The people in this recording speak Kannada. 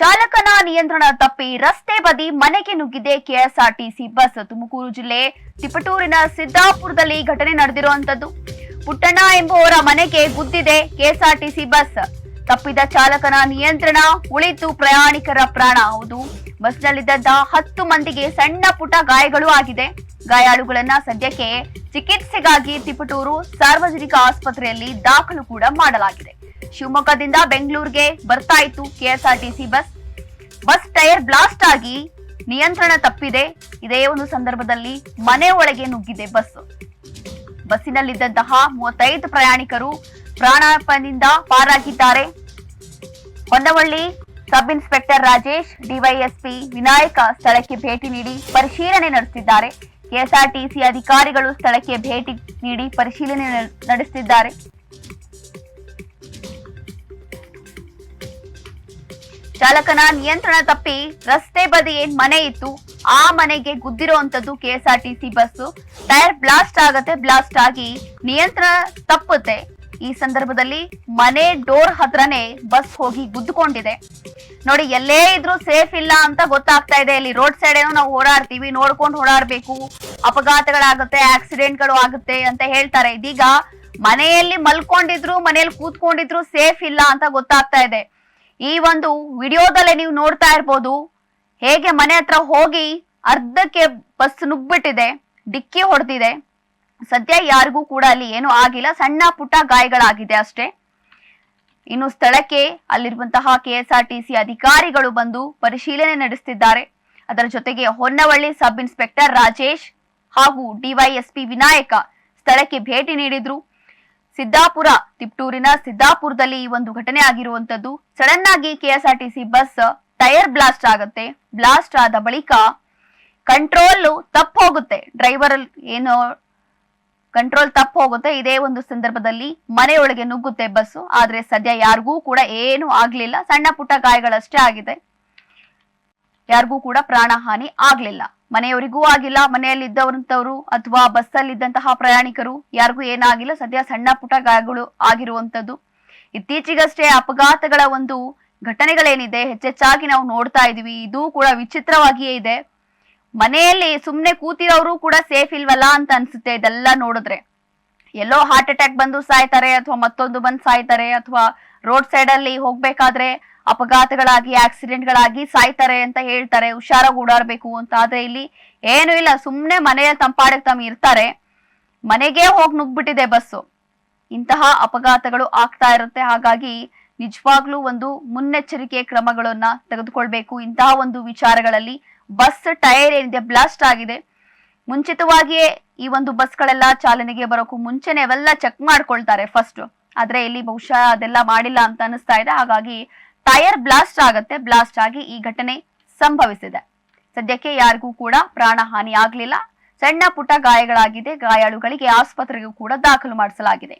ಚಾಲಕನ ನಿಯಂತ್ರಣ ತಪ್ಪಿ ರಸ್ತೆ ಬದಿ ಮನೆಗೆ ನುಗ್ಗಿದೆ ಕೆಎಸ್ಆರ್ಟಿಸಿ ಬಸ್. ತುಮಕೂರು ಜಿಲ್ಲೆ ತಿಪಟೂರಿನ ಸಿದ್ದಾಪುರದಲ್ಲಿ ಘಟನೆ ನಡೆದಿರುವಂತದ್ದು ಪುಟ್ಟಣ್ಣ ಎಂಬುವರ ಮನೆಗೆ ಗುದ್ದಿದೆ ಕೆಎಸ್ಆರ್ಟಿಸಿ ಬಸ್. ತಪ್ಪಿದ ಚಾಲಕನ ನಿಯಂತ್ರಣ ಉಳಿತು ಪ್ರಯಾಣಿಕರ ಪ್ರಾಣ. ಹೌದು ಬಸ್ನಲ್ಲಿದ್ದ ಹತ್ತು ಮಂದಿಗೆ ಸಣ್ಣ ಪುಟ್ಟ ಗಾಯಗಳು ಆಗಿದೆ. ಗಾಯಾಳುಗಳನ್ನ ಸದ್ಯಕ್ಕೆ ಚಿಕಿತ್ಸೆಗಾಗಿ ತಿಪಟೂರು ಸಾರ್ವಜನಿಕ ಆಸ್ಪತ್ರೆಯಲ್ಲಿ ದಾಖಲು ಕೂಡ ಮಾಡಲಾಗಿದೆ. ಶಿವಮೊಗ್ಗದಿಂದ ಬೆಂಗಳೂರಿಗೆ ಬರ್ತಾ ಇತ್ತು KSRTC bus. Bus tyre blast ಆಗಿ ನಿಯಂತ್ರಣ ತಪ್ಪಿದೆ. ಇದೇ ಒಂದು ಸಂದರ್ಭದಲ್ಲಿ ಮನೆ ಒಳಗೆ ನುಗ್ಗಿದೆ ಬಸ್. ಬಸ್ಸಿನಲ್ಲಿದ್ದಂತಹ ಮೂವತ್ತೈದು ಪ್ರಯಾಣಿಕರು ಪ್ರಾಣಾಪಾಯದಿಂದ ಪಾರಾಗಿದ್ದಾರೆ. Honnavalli sub inspector Rajesh, DYSP Vinayak ಸ್ಥಳಕ್ಕೆ ಭೇಟಿ ನೀಡಿ ಪರಿಶೀಲನೆ ನಡೆಸಿದ್ದಾರೆ ಕೆಎಸ್ಆರ್ಟಿಸಿ ಅಧಿಕಾರಿಗಳು ಸ್ಥಳಕ್ಕೆ ಭೇಟಿ ನೀಡಿ ಪರಿಶೀಲನೆ ನ- ಚಾಲಕನ ನಿಯಂತ್ರಣ ತಪ್ಪಿ ರಸ್ತೆ ಬದಿ ಏನ್ ಮನೆ ಇತ್ತು. ಆ ಮನೆಗೆ ಗುದ್ದಿರುವಂತದ್ದು ಕೆಎಸ್ಆರ್ಟಿಸಿ ಬಸ್ ಟೈರ್ ಬ್ಲಾಸ್ಟ್ ಆಗತ್ತೆ, ಬ್ಲಾಸ್ಟ್ ಆಗಿ ನಿಯಂತ್ರಣ ತಪ್ಪುತ್ತೆ. ಈ ಸಂದರ್ಭದಲ್ಲಿ ಮನೆ ಡೋರ್ ಹತ್ರನೇ ಬಸ್ ಹೋಗಿ ಗುದ್ದುಕೊಂಡಿದೆ. ನೋಡಿ, ಎಲ್ಲೇ ಇದ್ರೂ ಸೇಫ್ ಇಲ್ಲ ಅಂತ ಗೊತ್ತಾಗ್ತಾ ಇದೆ. ಇಲ್ಲಿ ರೋಡ್ ಸೈಡ್ ಏನೋ ನಾವು ಓಡಾಡ್ತೀವಿ, ನೋಡ್ಕೊಂಡು ಓಡಾಡ್ಬೇಕು. ಅಪಘಾತಗಳಾಗುತ್ತೆ, ಆಕ್ಸಿಡೆಂಟ್ಗಳು ಆಗುತ್ತೆ ಅಂತ ಹೇಳ್ತಾರೆ. ಇದೀಗ ಮನೆಯಲ್ಲಿ ಮಲ್ಕೊಂಡಿದ್ರು, ಮನೆಯಲ್ಲಿ ಕೂತ್ಕೊಂಡಿದ್ರು ಸೇಫ್ ಇಲ್ಲ ಅಂತ ಗೊತ್ತಾಗ್ತಾ ಇದೆ. ಈ ಒಂದು ವಿಡಿಯೋದಲ್ಲೇ ನೀವು ನೋಡ್ತಾ ಇರ್ಬೋದು. ಹೇಗೆ ಮನೆ ಹತ್ರ ಹೋಗಿ ಅರ್ಧಕ್ಕೆ ಬಸ್ ನುಗ್ಬಿಟ್ಟಿದೆ, ಡಿಕ್ಕಿ ಹೊಡೆದಿದೆ. ಸದ್ಯ ಯಾರಿಗೂ ಕೂಡ ಅಲ್ಲಿ ಏನೂ ಆಗಿಲ್ಲ. ಸಣ್ಣ ಪುಟ್ಟ ಗಾಯಗಳಾಗಿದೆ ಅಷ್ಟೇ. ಇನ್ನು ಸ್ಥಳಕ್ಕೆ ಅಲ್ಲಿರುವಂತಹ ಕೆಎಸ್ಆರ್ಟಿಸಿ ಅಧಿಕಾರಿಗಳು ಬಂದು ಪರಿಶೀಲನೆ ನಡೆಸುತ್ತಿದ್ದಾರೆ ಅದರ ಜೊತೆಗೆ ಹೊನ್ನವಳ್ಳಿ ಸಬ್ ಇನ್ಸ್ಪೆಕ್ಟರ್ ರಾಜೇಶ್ ಹಾಗೂ ಡಿವೈಎಸ್ಪಿ ವಿನಾಯಕ ಸ್ಥಳಕ್ಕೆ ಭೇಟಿ ನೀಡಿದ್ರು. ಸಿದ್ದಾಪುರ, ತಿಪ್ಟೂರಿನ ಸಿದ್ದಾಪುರದಲ್ಲಿ ಈ ಒಂದು ಘಟನೆ ಆಗಿರುವಂತದ್ದು ಸಡನ್ ಆಗಿ ಕೆಎಸ್ಆರ್ಟಿಸಿ ಬಸ್ ಟೈರ್ ಬ್ಲಾಸ್ಟ್ ಆಗುತ್ತೆ. ಬ್ಲಾಸ್ಟ್ ಆದ ಬಳಿಕ ಕಂಟ್ರೋಲ್ ತಪ್ಪು ಹೋಗುತ್ತೆ. ಡ್ರೈವರ್ ಏನು ಕಂಟ್ರೋಲ್ ತಪ್ಪು ಹೋಗುತ್ತೆ. ಇದೇ ಒಂದು ಸಂದರ್ಭದಲ್ಲಿ ಮನೆಯೊಳಗೆ ನುಗ್ಗುತ್ತೆ ಬಸ್ಸು ಆದ್ರೆ ಸದ್ಯ ಯಾರಿಗೂ ಕೂಡ ಏನು ಆಗ್ಲಿಲ್ಲ. ಸಣ್ಣ ಪುಟ್ಟ ಗಾಯಗಳಷ್ಟೇ ಆಗಿದೆ. ಯಾರಿಗೂ ಕೂಡ ಪ್ರಾಣಹಾನಿ ಆಗ್ಲಿಲ್ಲ. ಮನೆಯವರಿಗೂ ಆಗಿಲ್ಲ ಮನೆಯಲ್ಲಿ ಇದ್ದವರಂತವರು ಅಥವಾ ಬಸ್ಸಲ್ಲಿದ್ದಂತಹ ಪ್ರಯಾಣಿಕರು ಯಾರಿಗೂ ಏನಾಗಿಲ್ಲ. ಸದ್ಯ ಸಣ್ಣ ಪುಟ್ಟ ಗಾಯಗಳು ಆಗಿರುವಂತದ್ದು ಇತ್ತೀಚೆಗಷ್ಟೇ ಅಪಘಾತಗಳ ಒಂದು ಘಟನೆಗಳೇನಿದೆ, ಹೆಚ್ಚೆಚ್ಚಾಗಿ ನಾವು ನೋಡ್ತಾ ಇದೀವಿ ಇದು ಕೂಡ ವಿಚಿತ್ರವಾಗಿಯೇ ಇದೆ. ಮನೆಯಲ್ಲಿ ಸುಮ್ನೆ ಕೂತಿರೋರು ಕೂಡ ಸೇಫ್ ಇಲ್ವಲ್ಲ ಅಂತ ಅನ್ಸುತ್ತೆ ಇದೆಲ್ಲ ನೋಡಿದ್ರೆ. ಎಲ್ಲೋ ಹಾರ್ಟ್ ಅಟ್ಯಾಕ್ ಬಂದು ಸಾಯ್ತಾರೆ ಅಥವಾ ಮತ್ತೊಂದು ಬಂದು ಸಾಯ್ತಾರೆ ಅಥವಾ ರೋಡ್ ಸೈಡ್ ಅಲ್ಲಿ ಹೋಗ್ಬೇಕಾದ್ರೆ ಅಪಘಾತಗಳಾಗಿ, ಆಕ್ಸಿಡೆಂಟ್ಗಳಾಗಿ ಸಾಯ್ತಾರೆ ಅಂತ ಹೇಳ್ತಾರೆ. ಹುಷಾರಾಗಿ ಓಡಾಡ್ಬೇಕು ಅಂತ. ಆದ್ರೆ ಇಲ್ಲಿ ಏನು ಇಲ್ಲ. ಸುಮ್ನೆ ಮನೆಯ ತಂಪಾಡಕ್ ತಮ್ಮ ಇರ್ತಾರೆ. ಮನೆಗೆ ಹೋಗಿ ನುಗ್ಬಿಟ್ಟಿದೆ ಬಸ್ಸು. ಇಂತಹ ಅಪಘಾತಗಳು ಆಗ್ತಾ ಇರುತ್ತೆ. ಹಾಗಾಗಿ ನಿಜವಾಗ್ಲೂ ಒಂದು ಮುನ್ನೆಚ್ಚರಿಕೆ ಕ್ರಮಗಳನ್ನ ತೆಗೆದುಕೊಳ್ಬೇಕು. ಇಂತಹ ಒಂದು ವಿಚಾರಗಳಲ್ಲಿ ಬಸ್ ಟೈರ್ ಏನಿದೆ, ಬ್ಲಾಸ್ಟ್ ಆಗಿದೆ. ಮುಂಚಿತವಾಗಿಯೇ ಈ ಒಂದು ಬಸ್ಗಳೆಲ್ಲ ಚಾಲನೆಗೆ ಬರೋಕ್ಕೂ ಮುಂಚೆನೆ ಅವೆಲ್ಲ ಚೆಕ್ ಮಾಡ್ಕೊಳ್ತಾರೆ ಫಸ್ಟ್. ಆದ್ರೆ ಇಲ್ಲಿ ಬಹುಶಃ ಅದೆಲ್ಲ ಮಾಡಿಲ್ಲ ಅಂತ ಅನಿಸ್ತಾ ಇದೆ. ಹಾಗಾಗಿ ಟೈರ್ ಬ್ಲಾಸ್ಟ್ ಆಗತ್ತೆ, ಬ್ಲಾಸ್ಟ್ ಆಗಿ ಈ ಘಟನೆ ಸಂಭವಿಸಿದೆ. ಸದ್ಯಕ್ಕೆ ಯಾರಿಗೂ ಕೂಡ ಪ್ರಾಣ ಹಾನಿ ಆಗ್ಲಿಲ್ಲ ಸಣ್ಣ ಪುಟ್ಟ ಗಾಯಗಳಾಗಿದೆ. ಗಾಯಾಳುಗಳಿಗೆ ಆಸ್ಪತ್ರೆಗೂ ಕೂಡ ದಾಖಲು ಮಾಡಿಸಲಾಗಿದೆ.